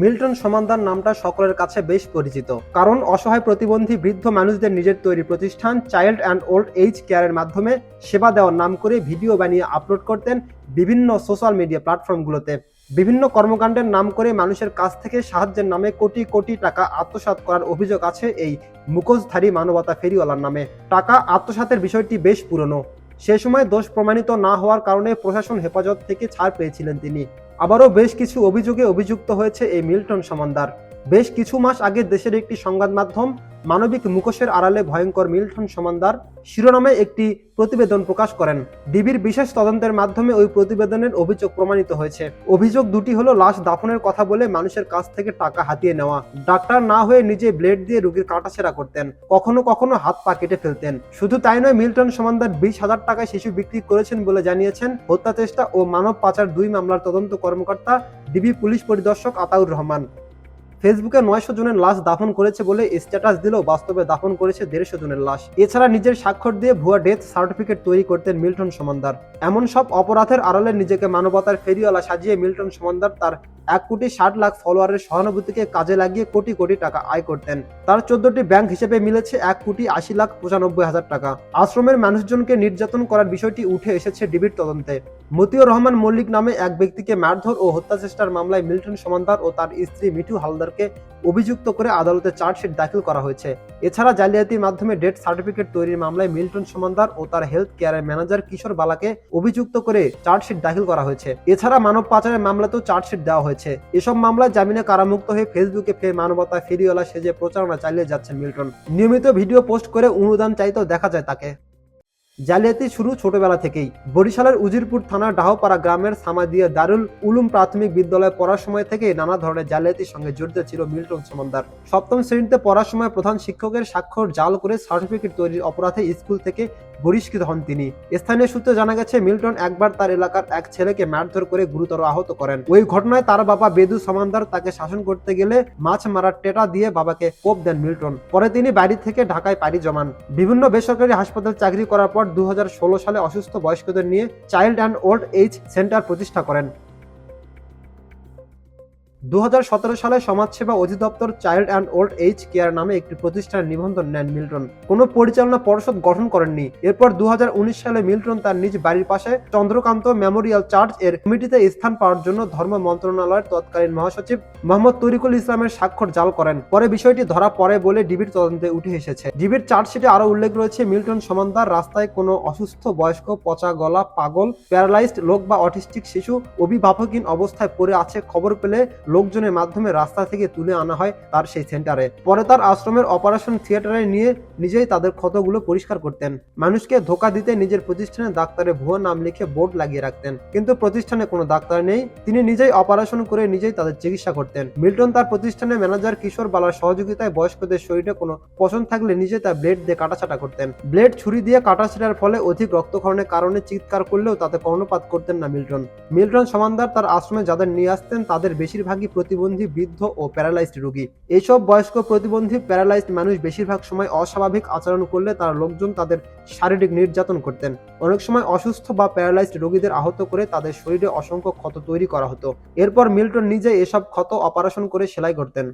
Milton সমান্দার নামটা সকলের কাছে বেশ পরিচিত, কারণ অসহায় প্রতিবন্ধী বৃদ্ধ মানুষদের নিজের তৈরি প্রতিষ্ঠান চাইল্ড অ্যান্ড ওল্ড এইজ কেয়ারের মাধ্যমে সেবা দেওয়ার নাম করে ভিডিও বানিয়ে আপলোড করতেন বিভিন্ন সোশ্যাল মিডিয়া প্ল্যাটফর্মগুলোতে। বিভিন্ন কর্মকাণ্ডের নাম করে মানুষের কাছ থেকে সাহায্যের নামে কোটি কোটি টাকা আত্মসাৎ করার অভিযোগ আছে এই মুখোশধারী মানবতা ফেরিওয়ালার নামে। টাকা আত্মসাতের বিষয়টি বেশ পুরনো। সে সময় দোষ প্রমাণিত না হওয়ার কারণে প্রশাসন হেফাজত থেকে ছাড় পেয়েছিলেন তিনি। আবারও বেশ কিছু অভিযোগে অভিযুক্ত হয়েছে এই মিল্টন সমান্দার। বেশ কিছু মাস আগে দেশের একটি সংবাদ মাধ্যম মানবিক মুখোশের আড়ালে ভয়ঙ্কর মিল্টন সমান্দার শিরোনামে একটি প্রতিবেদন প্রকাশ করেন। ডিবির বিশেষ তদন্তের মাধ্যমে ওই প্রতিবেদনের অভিযোগ প্রমাণিত হয়েছে। অভিযোগ দুটি হলো লাশ দাফনের কথা বলে মানুষের কাছ থেকে টাকা হাতিয়ে নেওয়া। ডাক্তার না হয়ে নিজে ব্লেড দিয়ে রোগীর কাটাছেড়া করতেন। কখনো কখনো হাত পা কেটে ফেলতেন। শুধু তাই নয়, মিল্টন সমান্দার বিশ হাজার টাকায় শিশু বিক্রি করেছেন বলে জানিয়েছেন হত্যা চেষ্টা ও মানব পাচার দুই মামলার তদন্ত কর্মকর্তা ডিবি পুলিশ পরিদর্শক আতাউর রহমান। ফেসবুকে নয়শো জনের লাশ দাফন করেছে বলে স্ট্যাটাস দিলেও বাস্তবে দাফন করেছে দেড়শো জনের লাশ। এছাড়া নিজের স্বাক্ষর দিয়ে ভুয়া ডেথ সার্টিফিকেট তৈরি করতেন মিল্টন সমান্দার। এমন সব অপরাধের আড়ালে নিজেকে মানবতার ফেরিওয়ালা সাজিয়ে মিল্টন সমান্দার তার এক কোটি ষাট লাখ ফলোয়ারের সহানুভূতিকে কাজে লাগিয়ে কোটি কোটি টাকা আয় করতেন। তার চোদ্দটি ব্যাংক হিসেবে মিলেছে এক কোটি আশি লাখ পঁচানব্বই হাজার টাকা। আশ্রমের মানুষজনকে নির্যাতন করার বিষয়টি উঠে এসেছে ডিবির তদন্তে। মতিউর রহমান মল্লিক নামে এক ব্যক্তিকে মারধর ও হত্যা চেষ্টার মামলায় মিল্টন সমান্দার ও তার স্ত্রী মিঠু হালদারকে অভিযুক্ত করে আদালতে চার্জশিট দাখিল করা হয়েছে। এছাড়া জালিয়াতির মাধ্যমে ডেথ সার্টিফিকেট তৈরির মামলায় মিল্টন সমান্দার ও তার হেলথ কেয়ারের ম্যানেজার কিশোর বালাকে অভিযুক্ত করে চার্জশিট দাখিল করা হয়েছে। এছাড়া মানব পাচারের মামলাতেও চার্জশিট দেওয়া হয়েছে। এসব মামলায় জামিনে কারামুক্ত হয়ে ফেসবুকে ফের মানবতা ফেরিওয়ালা সেজে প্রচারণা চালিয়ে যাচ্ছেন মিল্টন। নিয়মিত ভিডিও পোস্ট করে অনুদান চাইতেও দেখা যায় তাকে। জালিয়াতি শুরু ছোটবেলা থেকেই। বরিশালের উজিরপুর থানার ডাহপাড়া গ্রামের সামাদিয়া দারুল উলুম প্রাথমিক বিদ্যালয়ে পড়ার সময় থেকে নানা ধরনের জালিয়াতির সঙ্গে জড়িত ছিল মিল্টন সমান্দার। সপ্তম শ্রেণীতে পড়ার সময় প্রধান শিক্ষকের স্বাক্ষর জাল করে সার্টিফিকেট তৈরির অপরাধে স্কুল থেকে বহিষ্কৃত হন তিনি। স্থানীয় সূত্রে জানা গেছে, মিল্টন একবার তার এলাকার এক ছেলেকে মারধর করে গুরুতর আহত করেন। ওই ঘটনায় তার বাবা বেদু সমান্দার তাকে শাসন করতে গেলে মাছ মারার টেটা দিয়ে বাবাকে কোপ দেন মিল্টন। পরে তিনি বাড়ি থেকে ঢাকায় পাড়ি জমান। বিভিন্ন বেসরকারি হাসপাতাল চাকরি করার পর দু হাজার ষোলো সালে অসুস্থ বয়স্কদের নিয়ে child and old age centre প্রতিষ্ঠা করেন। দু হাজার সতেরো সালে সমাজসেবা অধিদপ্তর child and old age care নামে একটি প্রতিষ্ঠানের নিবন্ধন নেন মিল্টন। কোনো পরিচালনা পর্ষদ গঠন করেননি। এরপর দু সালে মিল্টন তার নিজ বাড়ির পাশে চন্দ্রকান্ত মেমোরিয়াল চার্চের কমিটিতে স্থান পাওয়ার জন্য ধর্ম মন্ত্রণালয়ের তৎকালীন মহাসচিব মোহাম্মদ তরিকুল ইসলামের স্বাক্ষর জাল করেন। পরে বিষয়টি ধরা পড়ে বলে ডিবির তদন্তে উঠে এসেছে। ডিবির চার্জশিটে আরও উল্লেখ রয়েছে, মিল্টন সমান্তার রাস্তায় কোনো অসুস্থ, বয়স্ক, পচা গলা, পাগল, প্যারালাইজড লোক বা অটিস্টিক শিশু অভিভাবকহীন অবস্থায় পড়ে আছে খবর পেলে লোকজনের মাধ্যমে রাস্তা থেকে তুলে আনা হয় তার সেই সেন্টারে। পরে তার আশ্রমের অপারেশন থিয়েটারে নিয়ে নিজেই তাদের ক্ষতগুলো পরিষ্কার করতেন। মানুষকে ধোকা দিতে নিজের প্রতিষ্ঠানে ডাক্তারের ভুয়ো নাম লিখে বোর্ড লাগিয়ে রাখতেন। কিন্তু প্রতিষ্ঠানে কোনো ডাক্তার নেই, তিনি নিজেই অপারেশন করে নিজেই তাদের চিকিৎসা করতেন। মিল্টন তার প্রতিষ্ঠানের ম্যানেজার কিশোর বালার সহযোগিতায় বয়স্কদের শরীরে কোনো পছন্দ থাকলে নিজে তা ব্লেড দিয়ে কাটাছাটা করতেন। ব্লেড ছুরি দিয়ে কাটাছাটার ফলে অধিক রক্তক্ষরণের কারণে চিৎকার করলেও তাতে কর্ণপাত করতেন না মিল্টন। মিল্টন সমানদার তার আশ্রমে যাদের নিয়ে আসতেন, তাদের বেশিরভাগই প্রতিবন্ধী, বৃদ্ধ ও প্যারালাইজড রোগী। এইসব বয়স্ক প্রতিবন্ধী, প্যারালাইজড মানুষ বেশিরভাগ সময় অস্বাভাবিক আচরণ করলে তার লোকজন তাদের শারীরিক নির্যাতন করতেন। অনেক সময় অসুস্থ বা প্যারালাইজড রোগীদের আহত করে তাদের শরীরে অসংখ্য ক্ষত তৈরি করা হতো। এরপর মিল্টন নিজে এসব ক্ষত অপারেশন করে সেলাই করতেন।